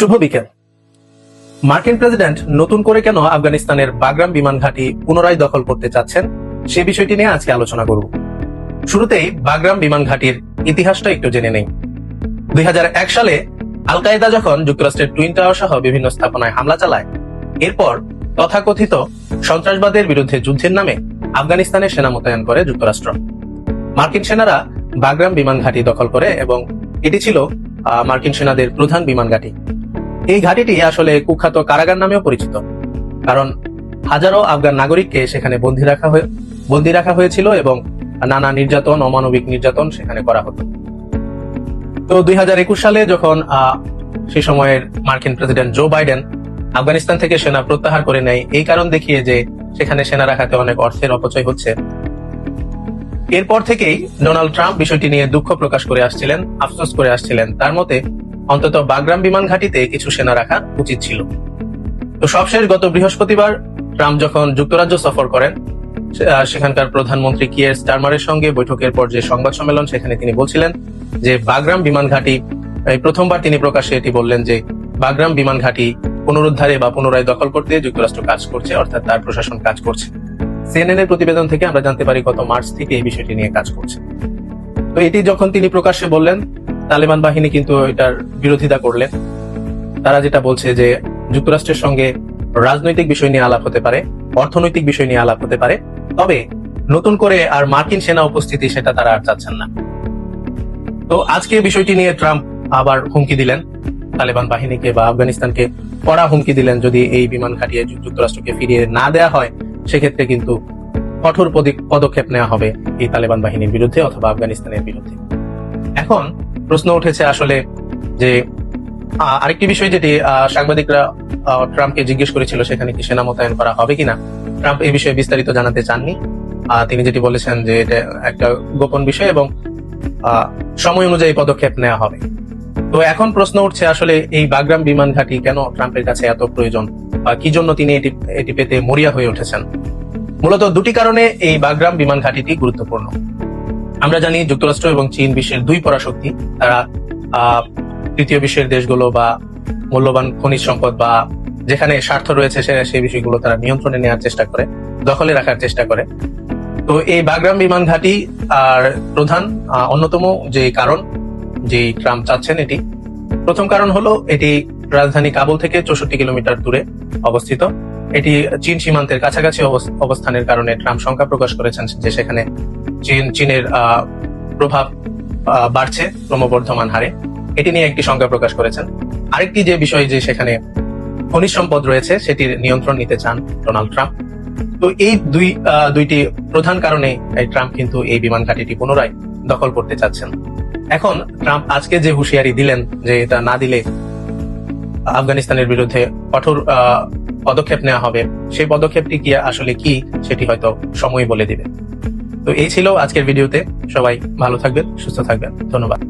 শুভ বিকেল। মার্কিন প্রেসিডেন্ট নতুন করে কেন আফগানিস্তানের বাগরাম বিমান ঘাঁটি পুনরায় দখল করতে চাচ্ছেন, সে বিষয়টি নিয়ে আজকে আলোচনা করব। শুরুতেই বাগরাম বিমান ঘাঁটির ইতিহাসটা একটু জেনে নেই। দুই সালে আল কায়দা যখন যুক্তরাষ্ট্রের টুইন টাওয়ার সহ বিভিন্ন স্থাপনায় হামলা চালায়, এরপর তথাকথিত সন্ত্রাসবাদের বিরুদ্ধে যুদ্ধের নামে আফগানিস্তানে সেনা মোতায়েন করে যুক্তরাষ্ট্র। মার্কিন সেনারা বাগরাম বিমান ঘাঁটি দখল করে এবং এটি ছিল মার্কিন সেনাদের প্রধান বিমান ঘাঁটি। এই ঘাঁটিটি আসলে কুখ্যাত কারাগার নামেও পরিচিত। কারণ হাজারো আফগান নাগরিককে সেখানে বন্দী রাখা হয়ে বন্দী রাখা হয়েছিল এবং নানা নির্যাতন, অমানবিক নির্যাতন সেখানে করা হতো। তো দুই সালে যখন সেই সময়ের মার্কিন প্রেসিডেন্ট জো বাইডেন আফগানিস্তান থেকে সেনা প্রত্যাহার করে নেয়, এই কারণ দেখিয়ে যে সেখানে সেনা রাখাতে অনেক অর্থের অপচয় হচ্ছে। এরপর থেকেই ডোনাল্ড ট্রাম্প বিষয়টি নিয়ে দুঃখ প্রকাশ করে আসছিলেন, আফসোস করে আসছিলেন। তার মতে অন্তত বাগরাম বিমান ঘাঁটিতে কিছু সেনা রাখা উচিত ছিল। তো সবশেষ গত বৃহস্পতিবার ট্রাম্প যখন যুক্তরাজ্য সফর করেন সেখানকার প্রধানমন্ত্রী কিয়ের স্টারমারের সঙ্গে বৈঠকের পর যে সংবাদ সম্মেলন, সেখানে তিনি বলছিলেন যে বাগরাম বিমান ঘাঁটি প্রথমবার তিনি প্রকাশ্যে এটি বললেন যে বাগরাম বিমান ঘাঁটি পুনরুদ্ধারে বা পুনরায় দখল করতে যুক্তরাষ্ট্র কাজ করছে, অর্থাৎ তার প্রশাসন কাজ করছে। সিএনএন এর প্রতিবেদন থেকে আমরা জানতে পারি গত মার্চ থেকে এই বিষয়টি নিয়ে কাজ করছে। তো এটি যখন তিনি প্রকাশ্যে বললেন তালেবান বাহিনী কিন্তু এটার বিরোধিতা করলেন। তারা যেটা বলছে যে যুক্তরাষ্ট্রের সঙ্গে রাজনৈতিক বিষয় নিয়ে আলাপ হতে পারে, অর্থনৈতিক বিষয় নিয়ে আলাপ হতে পারে, তবে নতুন করে আর মার্কিন সেনা উপস্থিতি সেটা তারা আর চাচ্ছেন না। তো আজকে বিষয়টি নিয়ে ট্রাম্প আবার হুমকি দিলেন তালেবান বাহিনীকে বা আফগানিস্তানকে। কড়া হুমকি দিলেন যদি এই বিমান খাটিয়ে যুক্তরাষ্ট্রকে ফিরিয়ে না দেয়া হয়, সেক্ষেত্রে কিন্তু কঠোর পদি- পদক্ষেপ নেওয়া হবে এই তালেবান বাহিনীর বিরুদ্ধে অথবা আফগানিস্তানের বিরুদ্ধে। এখন প্রশ্ন উঠেছে আসলে যে আরেকটি বিষয় যেটি সাংবাদিকরা ট্রাম্পকে জিজ্ঞেস করেছিল সেখানে কি সেনা মোতায়েন করা হবে কিনা, ট্রাম্প এই বিষয়ে বিস্তারিত জানাতে চাননি। তিনি যেটি বলেছেন যে এটা একটা গোপন বিষয় এবং সময় অনুযায়ী পদক্ষেপ নেওয়া হবে। তো এখন প্রশ্ন উঠছে আসলে এই বাগরাম বিমান ঘাঁটি কেন ট্রাম্পের কাছে এত প্রয়োজন? বা কি জন্য তিনি এটি এটি পেতে মরিয়া হয়ে উঠেছেন? মূলত দুটি কারণে এই বাগরাম বিমান ঘাঁটিটি গুরুত্বপূর্ণ। আমরা জানি যুক্তরাষ্ট্র এবং চীন বিশ্বের দুই পরাশক্তি, তারা তৃতীয় বিশ্বের দেশগুলো বা মূল্যবান খনিজ সম্পদ বা যেখানে স্বার্থ রয়েছে সে- সেই বিষয়গুলো তারা নিয়ন্ত্রণে নেওয়ার চেষ্টা করে, দখলে রাখার চেষ্টা করে। তো এই বাগরাম বিমান ঘাঁটি আর প্রধান অন্যতম যে কারণ যে ট্রাম্প চাচ্ছেন এটি, প্রথম কারণ হলো এটি রাজধানী কাবুল থেকে চৌষট্টি কিলোমিটার দূরে অবস্থিত। এটি চীন সীমান্তের কাছাকাছি অবস্থানের কারণে ট্রাম্প শঙ্কা প্রকাশ করেছেন যে সেখানে চীন, চীনের প্রভাব বাড়ছে ক্রমবর্ধমান হারে। এটি নিয়ে একটি শঙ্কা প্রকাশ করেছেন। আরেকটি যে বিষয় যে সেখানে খনিজ সম্পদ রয়েছে, সেটির নিয়ন্ত্রণ নিতে চান ডোনাল্ড ট্রাম্প। তো এই দুই দুইটি প্রধান কারণে ট্রাম্প কিন্তু এই বিমান ঘাঁটিটি পুনরায় দখল করতে চাচ্ছেন। এখন ট্রাম্প আজকে যে হুঁশিয়ারি দিলেন যে এটা না দিলে আফগানিস্তানের বিরুদ্ধে কঠোর পদক্ষেপ নেওয়া হবে, সেই পদক্ষেপটি কি আসলে কি, সেটি হয়তো সময় বলে দিবে। তো এই ছিল আজকের ভিডিওতে। সবাই ভালো থাকবেন সুস্থ থাকবেন। ধন্যবাদ।